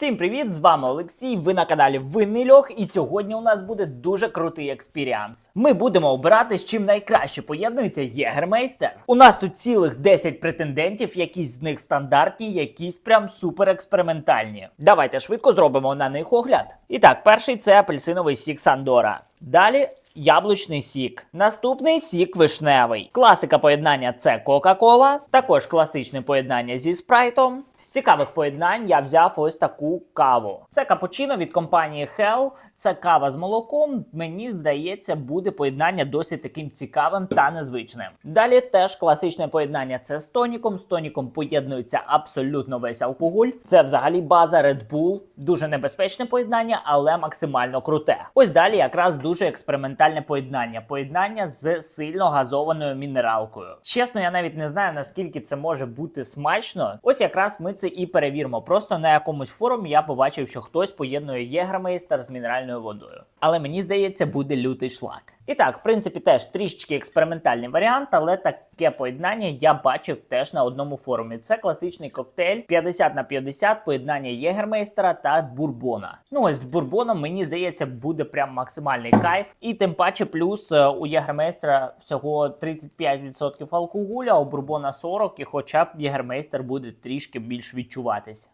Всім привіт! З вами Олексій. Ви на каналі Винний Льох, і сьогодні у нас буде дуже крутий експіріанс. Ми будемо обирати, з чим найкраще поєднується Єгермейстер. У нас тут цілих 10 претендентів, якісь з них стандартні, якісь прям супер експериментальні. Давайте швидко зробимо на них огляд. І так, перший це апельсиновий сік Сандора. Далі яблучний сік. Наступний сік вишневий. Класика поєднання це Кока-Кола. Також класичне поєднання зі спрайтом. З цікавих поєднань я взяв ось таку каву. Це капучино від компанії Hell. Це кава з молоком. Мені здається, буде поєднання досить таким цікавим та незвичним. Далі теж класичне поєднання це з тоніком. З тоніком поєднується абсолютно весь алкоголь. Це взагалі база Red Bull. Дуже небезпечне поєднання, але максимально круте. Ось далі якраз дуже експериментальне поєднання. Поєднання з сильно газованою мінералкою. Чесно, я навіть не знаю наскільки це може бути смачно. Ось якраз ми це і перевіримо. Просто на якомусь форумі я побачив, що хтось поєднує єгермейстер з мінеральною водою. Але мені здається, буде лютий шлак. І так, в принципі, теж трішечки експериментальний варіант, але таке поєднання я бачив теж на одному форумі. Це класичний коктейль 50 на 50 поєднання єгермейстера та бурбона. Ну ось з бурбоном, мені здається, буде прям максимальний кайф. І тим паче, плюс е, у єгермейстера всього 35% алкоголю, а у бурбона 40%, і хоча б єгермейстер буде трішки більш відчуватись.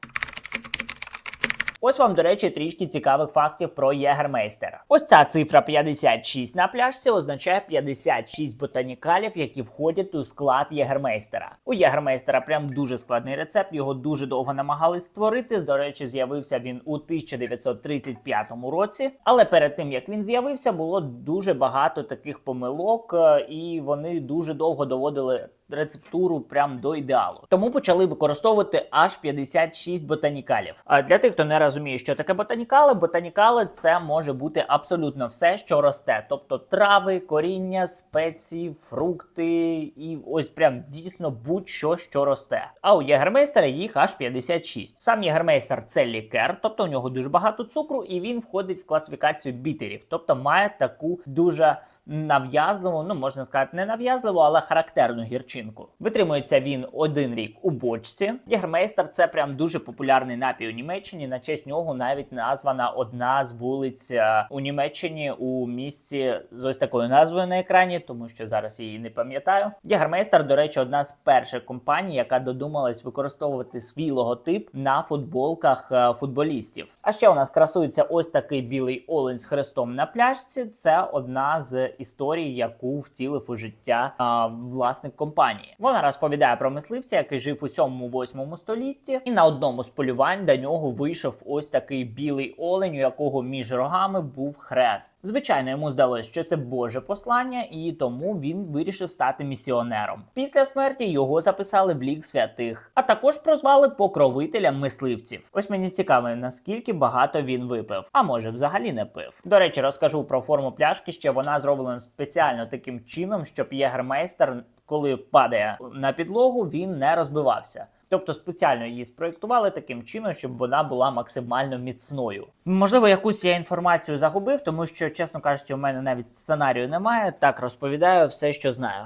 Ось вам, до речі, трішки цікавих фактів про Єгермейстера. Ось ця цифра 56 на пляшці означає 56 ботанікалів, які входять у склад Єгермейстера. У Єгермейстера прям дуже складний рецепт, його дуже довго намагались створити. До речі, з'явився він у 1935 році. Але перед тим як він з'явився, було дуже багато таких помилок, е, і вони дуже довго доводили рецептуру прям до ідеалу. Тому почали використовувати аж 56 ботанікалів. А для тих, хто не розуміє, що таке ботанікали, ботанікали це може бути абсолютно все, що росте, тобто трави, коріння, спеції, фрукти і ось прям дійсно будь-що, що росте. А у єгермейстера їх аж 56. Сам єгермейстер це лікер, тобто у нього дуже багато цукру, і він входить в класифікацію бітерів, тобто має таку дуже нав'язливу, ну можна сказати, не нав'язливу, але характерну гірчинку. Витримується він один рік у бочці. Єгермейстер це прям дуже популярний напій у Німеччині. На честь нього навіть названа одна з вулиць е, у Німеччині у місці з ось такою назвою на екрані, тому що зараз її не пам'ятаю. Єгермейстер, до речі, одна з перших компаній, яка додумалась використовувати свій логотип на футболках е, футболістів. А ще у нас красується ось такий білий олень з хрестом на пляшці. Це одна з історій, яку втілив у життя а, власник компанії. Вона розповідає про мисливця, який жив у 7-8 столітті, і на одному з полювань до нього вийшов ось такий білий олень, у якого між рогами був хрест. Звичайно, йому здалося, що це Боже послання, і тому він вирішив стати місіонером. Після смерті його записали в лік святих, а також прозвали покровителем мисливців. Ось мені цікаво, наскільки багато він випив, а може взагалі не пив. До речі, розкажу про форму пляшки, що вона зроблена спеціально таким чином, щоб єгермейстер, коли падає на підлогу, він не розбивався. Тобто спеціально її спроєктували таким чином, щоб вона була максимально міцною. Можливо, якусь я інформацію загубив, тому що, чесно кажучи, у мене навіть сценарію немає. Так розповідаю все, що знаю.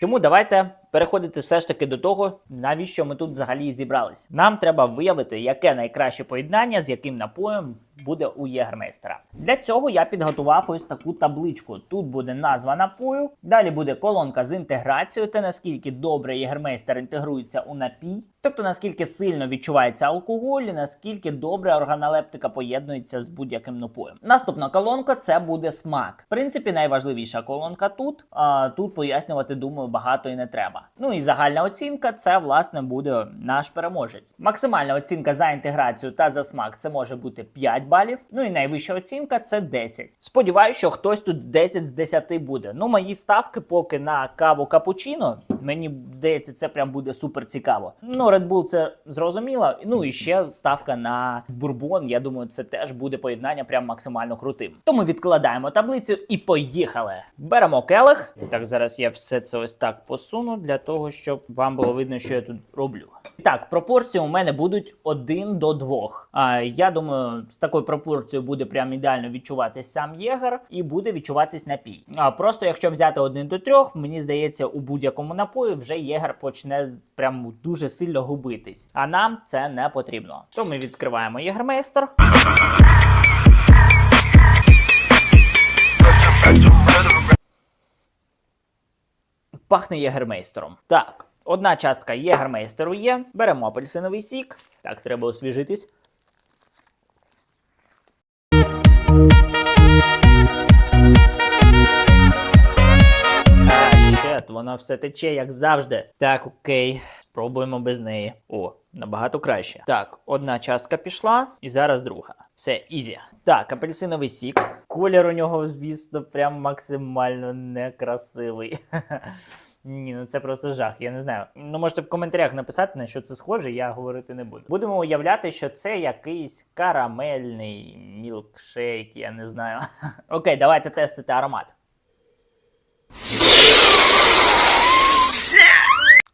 Тому давайте переходити все ж таки до того, навіщо ми тут взагалі зібрались. Нам треба виявити, яке найкраще поєднання з яким напоєм буде у єгермейстера. Для цього я підготував ось таку табличку. Тут буде назва напою, далі буде колонка з інтеграцією, та наскільки добре єгермейстер інтегрується у напій, тобто наскільки сильно відчувається алкоголь, і наскільки добре органолептика поєднується з будь-яким напоєм. Наступна колонка це буде смак. В принципі, найважливіша колонка тут. А тут пояснювати, думаю, багато і не треба. Ну і загальна оцінка це власне буде наш переможець. Максимальна оцінка за інтеграцію та за смак це може бути 5 балів. Ну і найвища оцінка це 10. Сподіваюсь, що хтось тут 10 з 10 буде. Ну, мої ставки поки на каву капучино. Мені здається, це прям буде супер цікаво. Ну, Red Bull це зрозуміло. Ну і ще ставка на бурбон. Я думаю, це теж буде поєднання прям максимально крутим. Тому відкладаємо таблицю і поїхали. Беремо келих. Так, зараз я все це ось так посуну для того, щоб вам було видно, що я тут роблю. Так, пропорції у мене будуть 1 до 2. А, я думаю, з такою пропорцією буде прям ідеально відчуватись сам єгер і буде відчуватись напій. А просто якщо взяти один до трьох, мені здається, у будь-якому напої вже єгер почне прям дуже сильно губитись. А нам це не потрібно. То ми відкриваємо єгермейстер. Пахне єгермейстером. Так, одна частка єгермейстеру є. Беремо апельсиновий сік. Так, треба освіжитись. Вона все тече, як завжди. Так, окей. Спробуємо без неї. О, набагато краще. Так, одна частка пішла, і зараз друга. Все, ізі. Так, апельсиновий сік. Колір у нього, звісно, прям максимально некрасивий. Ні, ну це просто жах. Я не знаю. Ну можете в коментарях написати, на що це схоже, я говорити не буду. Будемо уявляти, що це якийсь карамельний мілкшейк, я не знаю. Окей, давайте тестити аромат.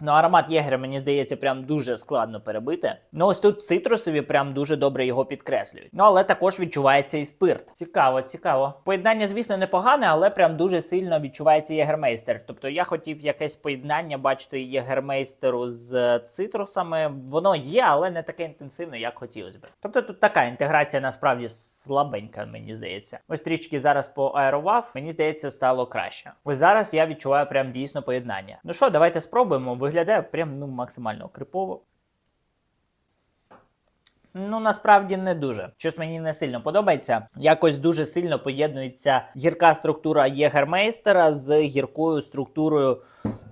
Ну, аромат Єгера, мені здається, прям дуже складно перебити. Ну, ось тут цитрусові прям дуже добре його підкреслюють. Ну, але також відчувається і спирт. Цікаво, цікаво. Поєднання, звісно, непогане, але прям дуже сильно відчувається єгермейстер. Тобто я хотів якесь поєднання бачити єгермейстеру з цитрусами. Воно є, але не таке інтенсивне, як хотілося б. Тобто тут така інтеграція насправді слабенька, мені здається. Ось трішки зараз поаерував, мені здається, стало краще. Ось зараз я відчуваю прям дійсно поєднання. Ну що, давайте спробуємо. Виглядає прям ну максимально крипово. Ну, насправді не дуже. Щось мені не сильно подобається. Якось дуже сильно поєднується гірка структура Єгермейстера з гіркою структурою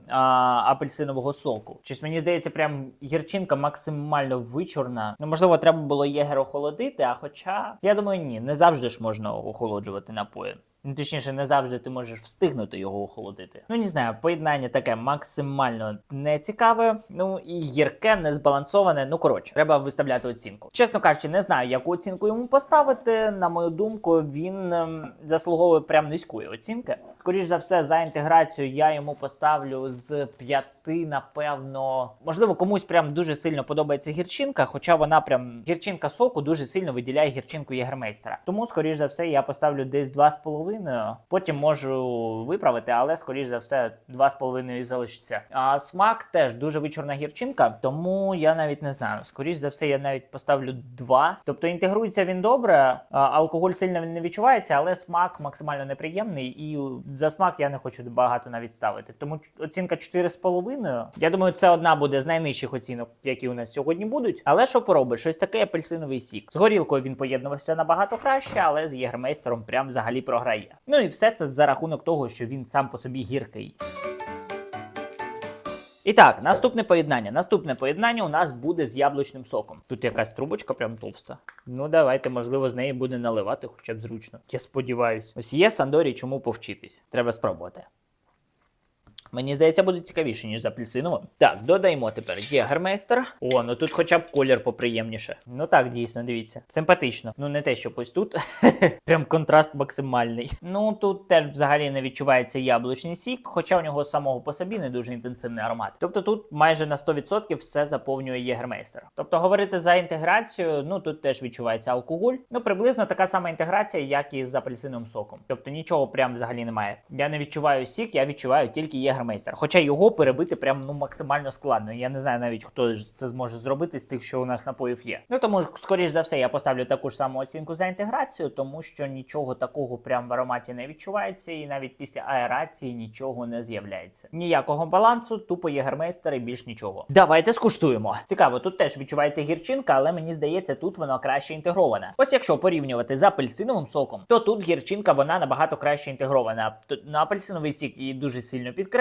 а, апельсинового соку. Щось мені здається, прям гірчинка максимально вичорна. Ну, можливо, треба було єгер охолодити, а хоча, я думаю, ні, не завжди ж можна охолоджувати напої. Ну, точніше, не завжди ти можеш встигнути його охолодити. Ну, не знаю, поєднання таке максимально нецікаве. Ну і гірке, незбалансоване. Ну коротше, треба виставляти оцінку. Чесно кажучи, не знаю, яку оцінку йому поставити. На мою думку, він ем, заслуговує прям низької оцінки. Скоріш за все, за інтеграцію я йому поставлю з п'яти, напевно. Можливо, комусь прям дуже сильно подобається гірчинка, хоча вона прям гірчинка соку дуже сильно виділяє гірчинку єгермейстера. Тому, скоріш за все, я поставлю десь 2,5. Потім можу виправити, але скоріш за все 2,5 і залишиться. А смак теж дуже вичорна гірчинка, тому я навіть не знаю. Скоріш за все, я навіть поставлю 2. Тобто інтегрується він добре, алкоголь сильно не відчувається, але смак максимально неприємний. І за смак я не хочу багато навіть ставити. Тому оцінка 4,5. Я думаю, це одна буде з найнижчих оцінок, які у нас сьогодні будуть. Але що поробиш? Щось таке апельсиновий сік. З горілкою він поєднувався набагато краще, але з єгермейстером прям взагалі програє. Ну і все це за рахунок того, що він сам по собі гіркий. І так, наступне поєднання. Наступне поєднання у нас буде з яблучним соком. Тут якась трубочка прям товста. Ну давайте, можливо, з неї буде наливати хоча б зручно. Я сподіваюся. Ось є Сандорі, чому повчитись. Треба спробувати. Мені здається, буде цікавіше, ніж з апельсиновим. Так, додаємо тепер Єгермейстер. О, ну тут хоча б колір поприємніше. Ну так, дійсно, дивіться. Симпатично. Ну не те, що ось тут. Прям контраст максимальний. Ну тут теж взагалі не відчувається яблучний сік, хоча у нього самого по собі не дуже інтенсивний аромат. Тобто тут майже на 100% все заповнює Єгермейстер. Тобто говорити за інтеграцію, ну тут теж відчувається алкоголь. Ну приблизно така сама інтеграція, як і з апельсиновим соком. Тобто нічого прям взагалі немає. Я не відчуваю сік, я відчуваю тільки Єгермейстер. Хоча його перебити прям ну максимально складно. Я не знаю навіть хто це зможе зробити з тих, що у нас напоїв є. Ну тому скоріш за все, я поставлю таку ж саму оцінку за інтеграцію, тому що нічого такого прям в ароматі не відчувається, і навіть після аерації нічого не з'являється. Ніякого балансу, тупо єгермейстер і більш нічого. Давайте скуштуємо. Цікаво, тут теж відчувається гірчинка, але мені здається, тут воно краще інтегроване. Ось якщо порівнювати з апельсиновим соком, то тут гірчинка вона набагато краще інтегрована. Т- На апельсиновий сік її дуже сильно підкреслює,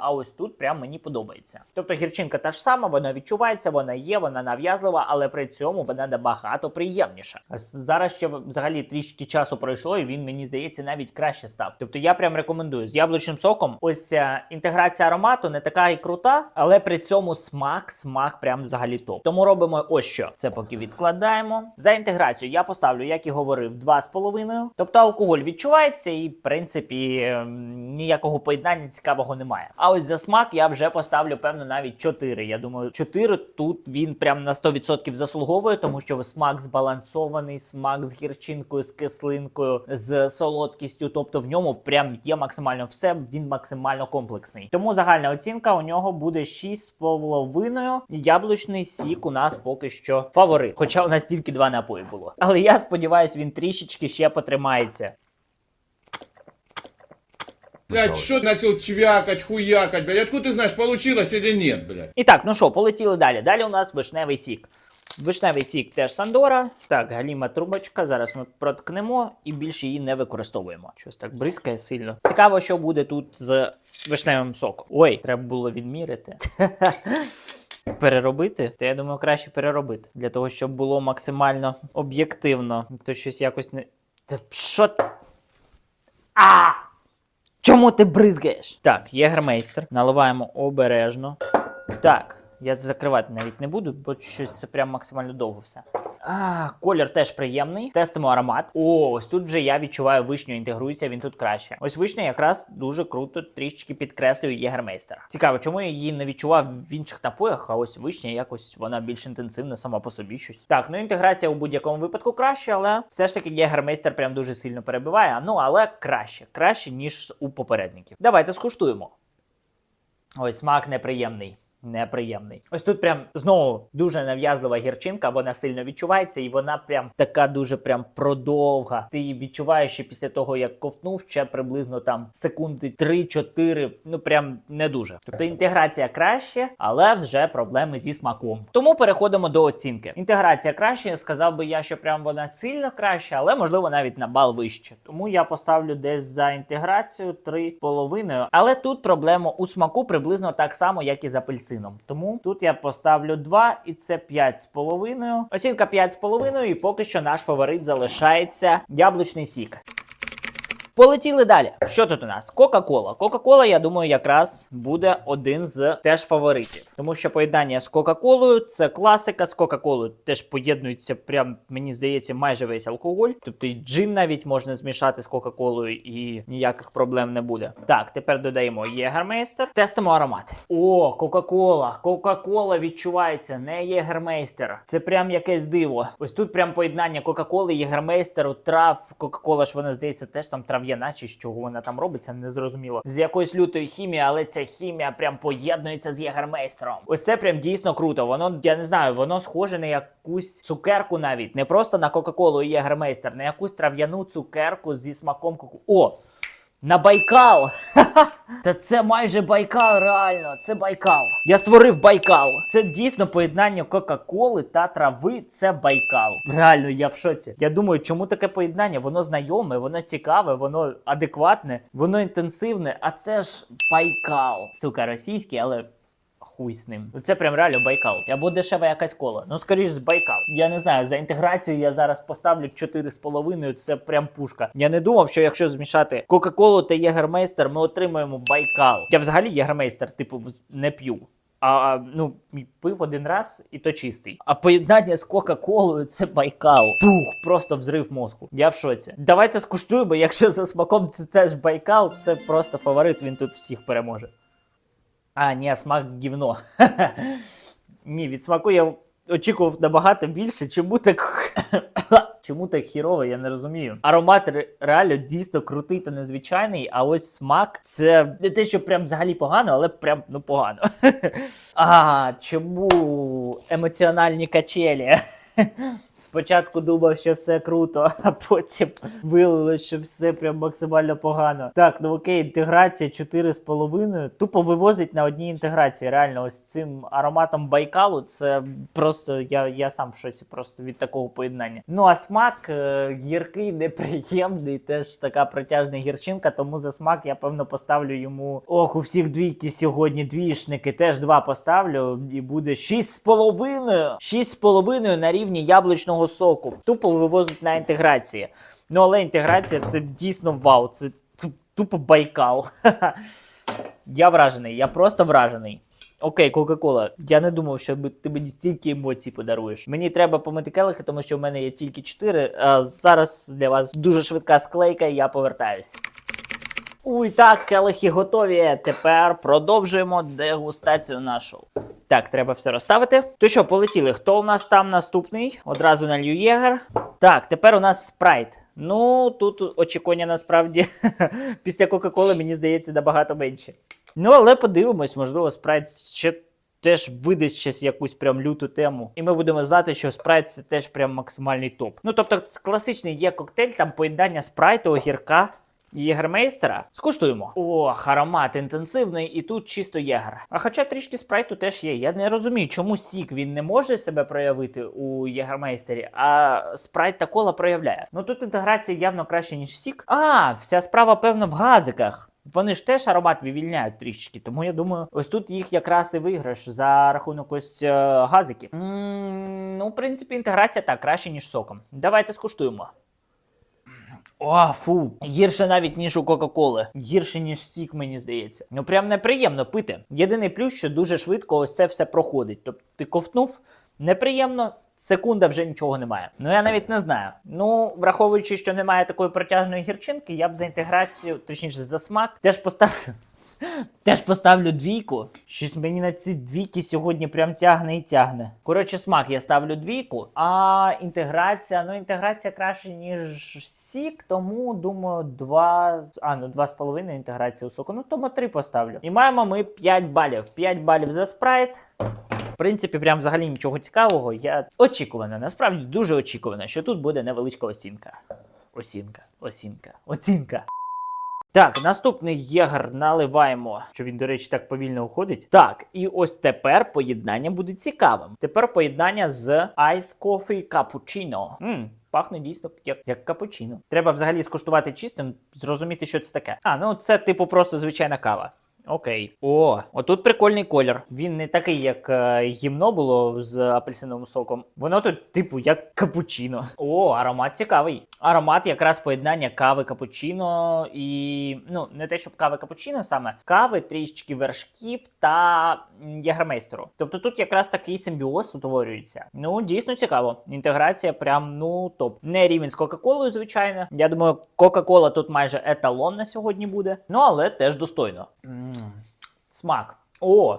а ось тут прям мені подобається. Тобто гірчинка та ж сама, вона відчувається, вона є, вона нав'язлива, але при цьому вона набагато приємніша. Зараз ще взагалі трішки часу пройшло, і він мені здається навіть краще став. Тобто я прям рекомендую з яблучним соком. Ось ця інтеграція аромату не така і крута, але при цьому смак, смак прям взагалі топ. Тому робимо ось що. Це поки відкладаємо. За інтеграцію я поставлю, як і говорив, 2,5. Тобто алкоголь відчувається, і в принципі ем, ніякого поєднання цікавого не немає. А ось за смак я вже поставлю, певно, навіть 4. Я думаю, 4 тут він прям на 100% заслуговує, тому що смак збалансований, смак з гірчинкою, з кислинкою, з солодкістю. Тобто в ньому прям є максимально все. Він максимально комплексний. Тому загальна оцінка у нього буде 6,5. Яблучний сік у нас поки що фаворит. Хоча у нас тільки два напої було. Але я сподіваюся, він трішечки ще потримається. Блядь, что начал чвякать, хуякать, блядь? Откуда ты знаешь, получилось или нет, блядь? І так, ну що, полетіли далі. Далі у нас вишневий сік. Вишневий сік теж Сандора. Так, галіма трубочка. Зараз ми проткнемо і більше її не використовуємо. Щось так бризкає сильно. Цікаво, що буде тут з вишневим соком. Ой, треба було відміряти. Переробити, то я думаю, краще переробити. Для того, щоб було максимально об'єктивно. То щось якось не. Та що? А! Чому ти бризгаєш? Так, є грмейстер. Наливаємо обережно. Так, я закривати навіть не буду, бо щось це прям максимально довго все. А, колір теж приємний. Тестимо аромат. О, ось тут вже я відчуваю вишню інтегрується, він тут краще. Ось вишня якраз дуже круто трішечки підкреслює єгермейстер. Цікаво, чому я її не відчував в інших напоях, а ось вишня якось вона більш інтенсивна сама по собі щось. Так, ну інтеграція у будь-якому випадку краще, але все ж таки єгермейстер прям дуже сильно перебиває. Ну але краще, краще, ніж у попередників. Давайте скуштуємо. Ой, смак неприємний. Неприємний. Ось тут прям знову дуже нав'язлива гірчинка, вона сильно відчувається, і вона прям така дуже прям продовга. Ти її відчуваєш ще після того, як ковтнув, ще приблизно там секунди 3-4, ну прям не дуже. Тобто інтеграція краще, але вже проблеми зі смаком. Тому переходимо до оцінки. Інтеграція краще, сказав би я, що прям вона сильно краще, але можливо навіть на бал вище. Тому я поставлю десь за інтеграцію 3,5. Але тут проблема у смаку приблизно так само, як і з апельсином. Тому тут я поставлю 2 і це 5,5. Оцінка 5,5 і поки що наш фаворит залишається яблучний сік. Полетіли далі. Що тут у нас? Кока-кола. Кока-кола, я думаю, якраз буде один з теж фаворитів. Тому що поєднання з Кока-колою це класика. З Кока-колою теж поєднується, прям мені здається, майже весь алкоголь. Тобто і джин навіть можна змішати з Кока-колою і ніяких проблем не буде. Так, тепер додаємо Єгермейстер. Тестимо аромат. О, Кока-кола. Кока-кола відчувається, не Єгермейстер. Це прям якесь диво. Ось тут прям поєднання Кока-коли, Єгермейстеру, трав. Кока-кола ж вона здається теж там трав'яна, чи наче що вона там робиться, не зрозуміло. З якоюсь лютою хімії, але ця хімія прям поєднується з Єгермейстером. Оце прям дійсно круто. Воно, я не знаю, воно схоже на якусь цукерку навіть. Не просто на Кока-Колу і Єгермейстер, на якусь трав'яну цукерку зі смаком коку. О! На Байкал! Та це майже Байкал, реально. Це Байкал. Я створив Байкал. Це дійсно поєднання Кока-Коли та трави. Це Байкал. Реально, я в шоці. Я думаю, чому таке поєднання? Воно знайоме, воно цікаве, воно адекватне, воно інтенсивне, а це ж Байкал. Сука, російський, але. Хуй з ним. Це прям реально Байкал. Або дешева якась кола. Ну, скоріш з Байкал. Я не знаю, за інтеграцію я зараз поставлю 4,5. Це прям пушка. Я не думав, що якщо змішати Кока-Колу та Єгермейстер, ми отримаємо Байкал. Я взагалі Єгермейстер, типу, не п'ю. А ну пив один раз і то чистий. А поєднання з Кока-Колою це Байкал. Пух, просто взрив мозку. Я в шоці. Давайте скуштуємо, якщо за смаком це теж Байкал, це просто фаворит, він тут всіх переможе. А, ні, смак гівно. Ні, від смаку я очікував набагато більше. Чому так. Чому так хірово, я не розумію. Аромат реально дійсно крутий та незвичайний, а ось смак це не те, що прям взагалі погано, але прям ну погано. А, чому емоціональні качелі? Спочатку думав, що все круто, а потім виявилось, що все прям максимально погано. Так, ну окей, інтеграція 4,5. Тупо вивозить на одній інтеграції. Реально, ось цим ароматом Байкалу. Це просто я, я сам в шоці просто від такого поєднання. Ну а смак е, гіркий, неприємний, теж така протяжна гірчинка. Тому за смак я певно поставлю йому. Ох, у всіх двійки сьогодні двішники. Теж два поставлю, і буде 6,5. 6,5 на рівні яблучного соку. Тупо вивозить на інтеграції. Ну але інтеграція це дійсно вау. Це тупо байкал. Я вражений, я просто вражений. Окей, Кока-Кола. Я не думав, що ти мені стільки емоцій подаруєш. Мені треба помити келихи, тому що в мене є тільки 4. А зараз для вас дуже швидка склейка, і я повертаюсь. Уй, так, келихи готові. Тепер продовжуємо дегустацію нашу. Так, треба все розставити. То що, полетіли? Хто у нас там наступний? Одразу налью єгер. Так, тепер у нас спрайт. Ну, тут очікування насправді після Кока-Коли, мені здається, набагато менше. Ну, але подивимось, можливо, спрайт ще теж видасть щось якусь прям люту тему. І ми будемо знати, що спрайт це теж прям максимальний топ. Ну, тобто, класичний є коктейль, там поєднання спрайту, огірка. Єгермейстера скуштуємо. Ох, аромат інтенсивний, і тут чисто єгер. А хоча трішки спрайту теж є. Я не розумію, чому сік він не може себе проявити у єгермейстері, а спрайт та кола проявляє. Ну тут інтеграція явно краще, ніж сік. А, вся справа, певно, в газиках. Вони ж теж аромат вивільняють трішки, тому я думаю, ось тут їх якраз і виграш за рахунок ось е, газиків. ну, в принципі, інтеграція так краще, ніж соком. Давайте скуштуємо. О, фу, гірше навіть ніж у Кока-Коли. Гірше, ніж сік, мені здається. Ну прям неприємно пити. Єдиний плюс, що дуже швидко ось це все проходить. Тобто ти ковтнув, неприємно. Секунда вже нічого немає. Ну я навіть не знаю. Ну, враховуючи, що немає такої протяжної гірчинки, я б за інтеграцію, точніше за смак, теж поставлю. Теж поставлю двійку. Щось мені на ці двійки сьогодні прям тягне і тягне. Коротше, смак я ставлю двійку, а інтеграція, ну інтеграція краще, ніж сік, тому думаю, два. А, ну два з половиною інтеграція у соку. Ну тому три поставлю. І маємо ми 5 балів. 5 балів за спрайт. В принципі, прям взагалі нічого цікавого. Я очікувана, насправді дуже очікувана, що тут буде невеличка осінка. Осінка, осінка, оцінка. Так, наступний єгр наливаємо, що він, до речі, так повільно уходить. Так, і ось тепер поєднання буде цікавим. Тепер поєднання з Ice Coffee Cappuccino. Ммм, пахне дійсно як, як капучино. Треба взагалі скуштувати чистим, зрозуміти, що це таке. А, ну це типу просто звичайна кава. Окей. О, отут прикольний колір. Він не такий, як е, гімно було з апельсиновим соком. Воно тут, типу, як капучино. О, аромат цікавий. Аромат якраз поєднання кави капучино і. Ну, не те, щоб кави капучино саме, кави, трішечки вершків та ягермейстеру. Тобто тут якраз такий симбіоз утворюється. Ну, дійсно цікаво. Інтеграція прям, ну, топ. Не рівень з Кока-Колою, звичайно. Я думаю, Кока-Кола тут майже еталон на сьогодні буде. Ну, але теж достойно. Смак. О!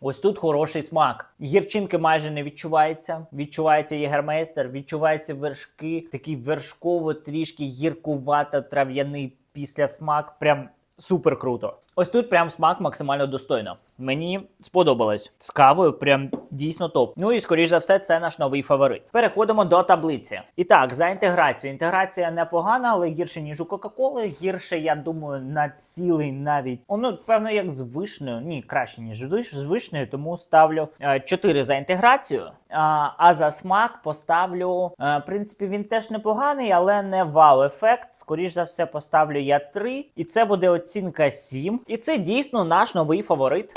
Ось тут хороший смак. Гірчинки майже не відчувається. Відчувається єгермейстер, відчуваються вершки, такий вершково трішки гіркувато трав'яний після смак. Прям супер круто. Ось тут прям смак максимально достойно. Мені сподобалось. З кавою прям дійсно топ. Ну і скоріш за все, це наш новий фаворит. Переходимо до таблиці. І так, за інтеграцію. Інтеграція непогана, але гірше, ніж у Кока-Коли. Гірше, я думаю, на цілий навіть. Ну, певно, як з вишнею. Ні, краще, ніж з вишнею, тому ставлю е, 4 за інтеграцію. А, а за смак поставлю. е, в принципі, він теж непоганий, але не вау-ефект. Скоріш за все, поставлю я 3. І це буде оцінка 7. І це дійсно наш новий фаворит.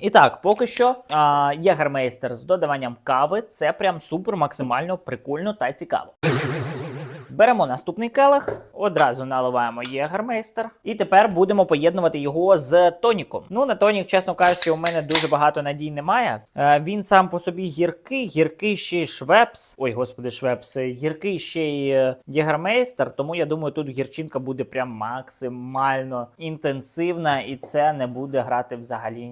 І так, поки що а, єгермейстер з додаванням кави це прям супер максимально прикольно та цікаво. Беремо наступний келих, одразу наливаємо єгермейстер, і тепер будемо поєднувати його з тоніком. Ну на тонік, чесно кажучи, у мене дуже багато надій немає. Е, він сам по собі гіркий, гіркий ще й швепс. Ой, господи, швепс, е, гіркий ще й е, єгермейстер. Тому я думаю, тут гірчинка буде прям максимально інтенсивна, і це не буде грати взагалі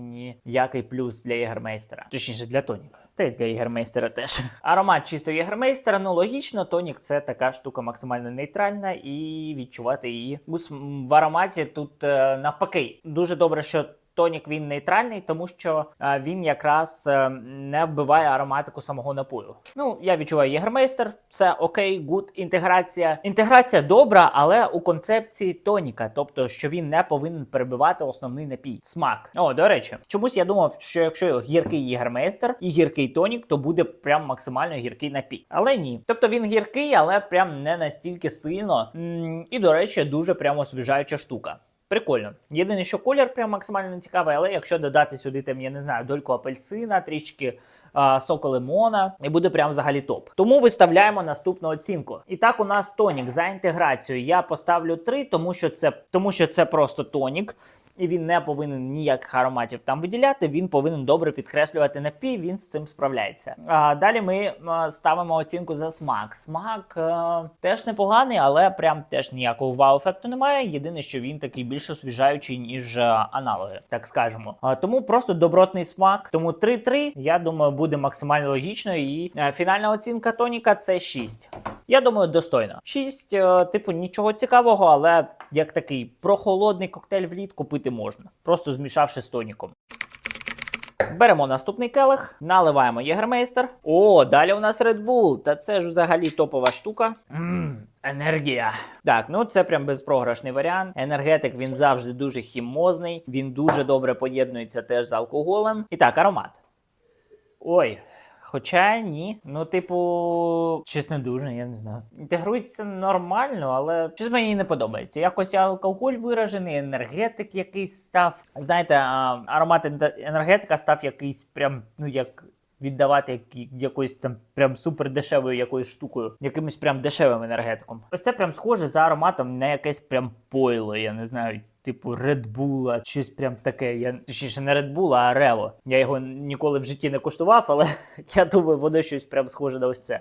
ніякий плюс для єгермейстера. Точніше, для тоніка. Та й для ігермейстера теж. Аромат чисто ігермейстера, ну логічно, тонік це така штука максимально нейтральна, і відчувати її в ароматі тут е, навпаки. Дуже добре, що. Тонік він нейтральний, тому що е, він якраз е, не вбиває ароматику самого напою. Ну, я відчуваю єгермейстер, це окей, гуд інтеграція. Інтеграція добра, але у концепції тоніка, тобто що він не повинен перебивати основний напій. Смак. О, до речі, чомусь я думав, що якщо гіркий єгермейстер і гіркий тонік, то буде прям максимально гіркий напій. Але ні. Тобто він гіркий, але прям не настільки сильно. І, до речі, дуже прямо освіжаюча штука. Прикольно. Єдине, що колір прям максимально цікавий, але якщо додати сюди там, я не знаю, дольку апельсина, трішки а, соку лимона, і буде прям взагалі топ. Тому виставляємо наступну оцінку. І так, у нас тонік за інтеграцію. Я поставлю 3, тому що це, тому що це просто тонік. І він не повинен ніяких ароматів там виділяти. Він повинен добре підкреслювати напій. Він з цим справляється. А далі ми ставимо оцінку за смак. Смак е, теж непоганий, але прям теж ніякого вау-ефекту немає. Єдине, що він такий більш освіжаючий, ніж е, аналоги, так скажемо. А, тому просто добротний смак. Тому 3-3, я думаю, буде максимально логічно. І е, фінальна оцінка тоніка це 6. Я думаю, достойно. 6, е, типу, нічого цікавого, але як такий прохолодний коктейль влітку пити можна, просто змішавши з тоніком. Беремо наступний келих, наливаємо єгермейстер. О, далі у нас Red Bull. Та це ж взагалі топова штука. Мм, енергія. Так, ну це прям безпрограшний варіант. Енергетик він завжди дуже хімозний, він дуже добре поєднується теж з алкоголем. І так, аромат. Ой. Хоча ні. Ну, типу, щось не дуже, я не знаю. Інтегрується нормально, але щось мені не подобається. Якось алкоголь виражений, енергетик якийсь став. Знаєте, аромат енергетика став якийсь прям, ну як. Віддавати як, якоюсь там прям супер дешевою якоюсь штукою, якимось прям дешевим енергетиком. Ось це прям схоже за ароматом на якесь прям пойло, я не знаю, типу Red Bull, щось прям таке. Я точніше не Red Bull, а Рево. Я його ніколи в житті не куштував, але я думаю, воно щось прям схоже на ось це.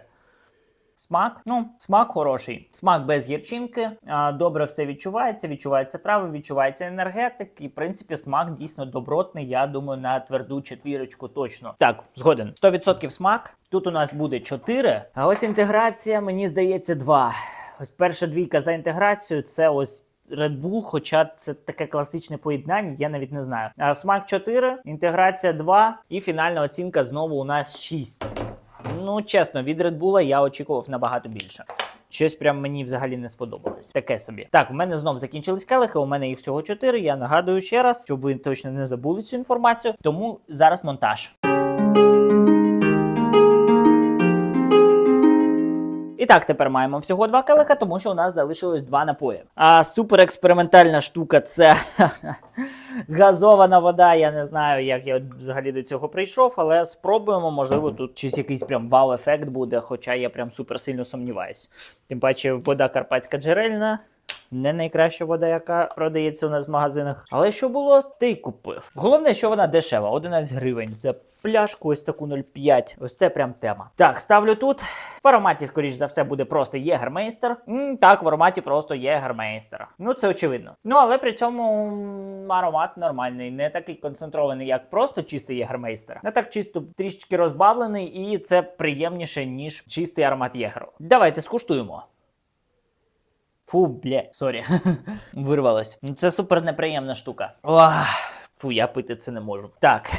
Смак, ну, смак хороший. Смак без гірчинки. Добре все відчувається. Відчуваються трави, відчувається енергетик. І, в принципі, смак дійсно добротний. Я думаю, на тверду четвірочку точно. Так, згоден. 100% смак. Тут у нас буде 4. А ось інтеграція, мені здається, 2. Ось перша двійка за інтеграцію це ось. Red Bull, хоча це таке класичне поєднання, я навіть не знаю. А смак 4, інтеграція 2 і фінальна оцінка знову у нас 6. Ну, чесно, від Red Bull я очікував набагато більше. Щось прям мені взагалі не сподобалось. Таке собі. Так, у мене знов закінчились келихи, у мене їх всього 4. Я нагадую ще раз, щоб ви точно не забули цю інформацію. Тому зараз монтаж. І так, тепер маємо всього два келиха, тому що у нас залишилось два напої. А супер експериментальна штука це газована вода. Я не знаю, як я взагалі до цього прийшов, але спробуємо. Можливо, тут чись якийсь прям вау-ефект буде, хоча я прям супер сильно сумніваюсь. Тим паче, вода карпатська джерельна. Не найкраща вода, яка продається у нас в магазинах. Але що було, ти й купив. Головне, що вона дешева, 11 гривень за пляшку, ось таку 0,5. Ось це прям тема. Так, ставлю тут. В ароматі, скоріш за все, буде просто Єгермейстер. М, Так, в ароматі просто Єгермейстер. Ну, це очевидно. Ну, але при цьому аромат нормальний, не такий концентрований, як просто чистий Єгермейстер. Не так чисто трішечки розбавлений, і це приємніше, ніж чистий аромат Єгеру. Давайте скуштуємо. Фу, бля, сорі. Вирвалось. Ну це супер неприємна штука. Ох. Фу, я пити це не можу. Так.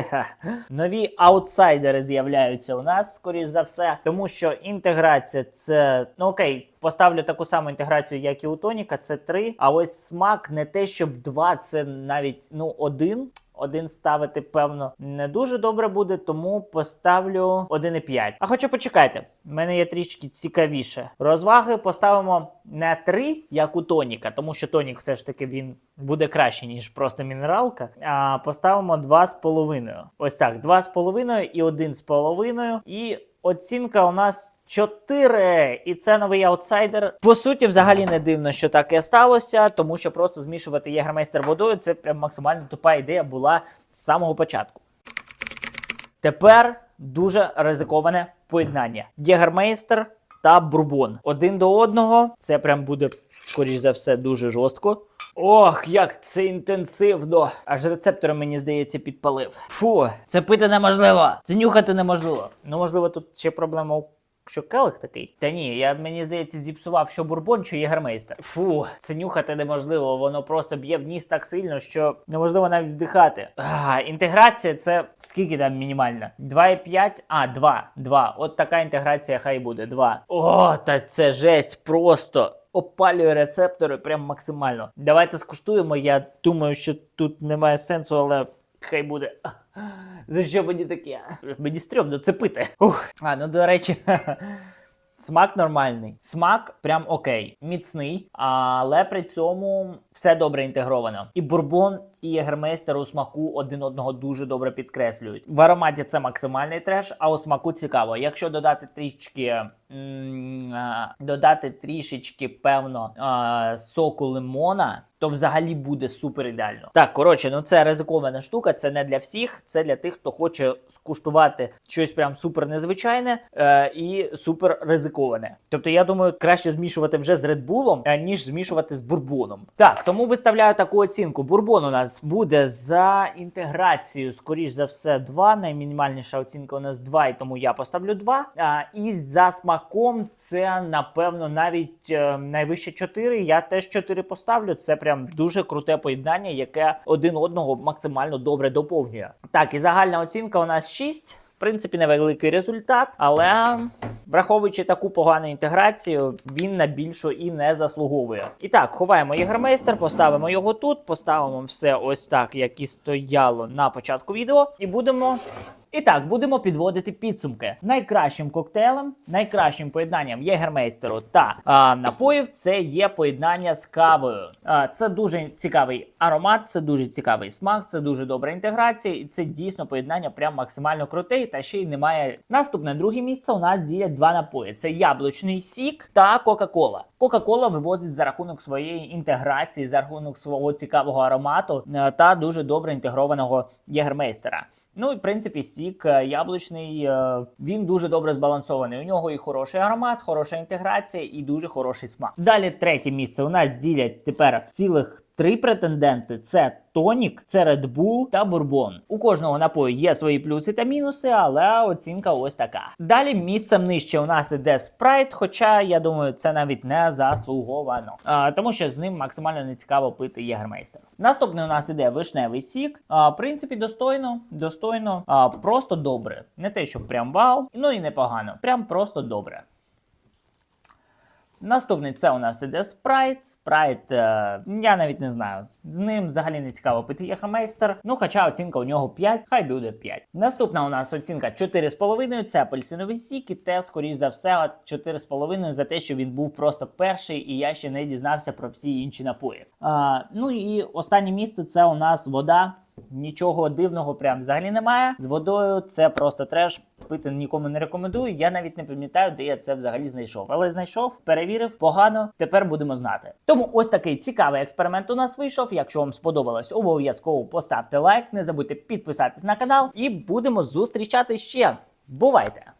Нові аутсайдери з'являються у нас, скоріш за все, тому що інтеграція це. Ну окей, поставлю таку саму інтеграцію, як і у Тоніка, це 3. А ось смак не те, щоб 2, це навіть ну, один. Один ставити, певно, не дуже добре буде, тому поставлю 1,5. А хоча почекайте, в мене є трішки цікавіше. Розваги поставимо не 3, як у тоніка, тому що тонік все ж таки він буде краще, ніж просто мінералка. А поставимо 2,5. Ось так, 2,5 і 1,5. І оцінка у нас 4. І це новий аутсайдер. По суті, взагалі не дивно, що таке сталося, тому що просто змішувати єгермейстер водою це прям максимально тупа ідея була з самого початку. Тепер дуже ризиковане поєднання. Єгермейстер та бурбон. Один до одного. Це прям буде, скоріш за все, дуже жорстко. Ох, як це інтенсивно. Аж рецептори, мені здається, підпалив. Фу, це пити неможливо. Це нюхати неможливо. Ну, можливо, тут ще проблема у що келих такий? Та ні, я мені здається, зіпсував що бурбон, що єгермейстер. Фу, це нюхати неможливо, воно просто б'є в ніс так сильно, що неможливо навіть вдихати. А, інтеграція це скільки там мінімальна? 2,5? А, 2. 2. От така інтеграція хай буде. 2. О, та це жесть просто. Опалює рецептори прям максимально. Давайте скуштуємо. Я думаю, що тут немає сенсу, але хай буде. За що мені таке? Мені стрьомно це пити. Ух. А, ну до речі. Смак нормальний. Смак прям окей. Міцний, але при цьому все добре інтегровано. І бурбон, і Єгермейстер у смаку один одного дуже добре підкреслюють. В ароматі це максимальний треш, а у смаку цікаво. Якщо додати трішки. Додати трішечки, певно, соку лимона, то взагалі буде супер ідеально. Так, коротше, ну це ризикована штука, це не для всіх, це для тих, хто хоче скуштувати щось прям супер незвичайне е, і супер ризиковане. Тобто, я думаю, краще змішувати вже з е, ніж змішувати з бурбоном. Так, тому виставляю таку оцінку. Бурбон у нас буде за інтеграцією, скоріш за все, 2. Наймінімальніша оцінка у нас 2, і тому я поставлю 2. А, і за смаком це, напевно, навіть е, найвище 4. Я теж 4 поставлю. Це прям дуже круте поєднання, яке один одного максимально добре доповнює. Так, і загальна оцінка у нас 6. Принципі, невеликий результат, але враховуючи таку погану інтеграцію, він на більшу і не заслуговує. І так, ховаємо ігрмейстер, поставимо його тут, поставимо все ось так, як і стояло на початку відео, і будемо. І так, будемо підводити підсумки. Найкращим коктейлем, найкращим поєднанням єгермейстеру та а, напоїв це є поєднання з кавою. А, це дуже цікавий аромат, це дуже цікавий смак, це дуже добра інтеграція, і це дійсно поєднання прям максимально круте. Та ще й немає. Наступне друге місце у нас ділять два напої: це яблучний сік та Кока-Кола. Кока-Кола вивозить за рахунок своєї інтеграції, за рахунок свого цікавого аромату е, та дуже добре інтегрованого єгермейстера. Ну і в принципі, сік е, яблучний, е, він дуже добре збалансований. У нього і хороший аромат, хороша інтеграція, і дуже хороший смак. Далі третє місце у нас ділять тепер цілих. Три претенденти: це тонік, це Red Bull та бурбон. У кожного напою є свої плюси та мінуси, але оцінка ось така. Далі місцем нижче у нас іде спрайт, хоча я думаю, це навіть не заслуговано, а, тому що з ним максимально не цікаво пити єгермейстер. Наступний у нас іде вишневий сік. А, в принципі, достойно, достойно, а, просто добре. Не те, що прям вау, ну і непогано, прям просто добре. Наступний це у нас іде спрайт. Спрайт, е, я навіть не знаю. З ним взагалі не цікаво пити Єхамейстер. Ну, хоча оцінка у нього 5, хай буде 5. Наступна у нас оцінка 4,5. Це апельсиновий сік, і те, скоріш за все, 4,5 за те, що він був просто перший, і я ще не дізнався про всі інші напої. А, ну і останнє місце це у нас вода. Нічого дивного прям взагалі немає. З водою це просто треш. Пити нікому не рекомендую. Я навіть не пам'ятаю, де я це взагалі знайшов. Але знайшов, перевірив, погано. Тепер будемо знати. Тому ось такий цікавий експеримент у нас вийшов. Якщо вам сподобалось, обов'язково поставте лайк. Не забудьте підписатись на канал, і будемо зустрічати ще. Бувайте!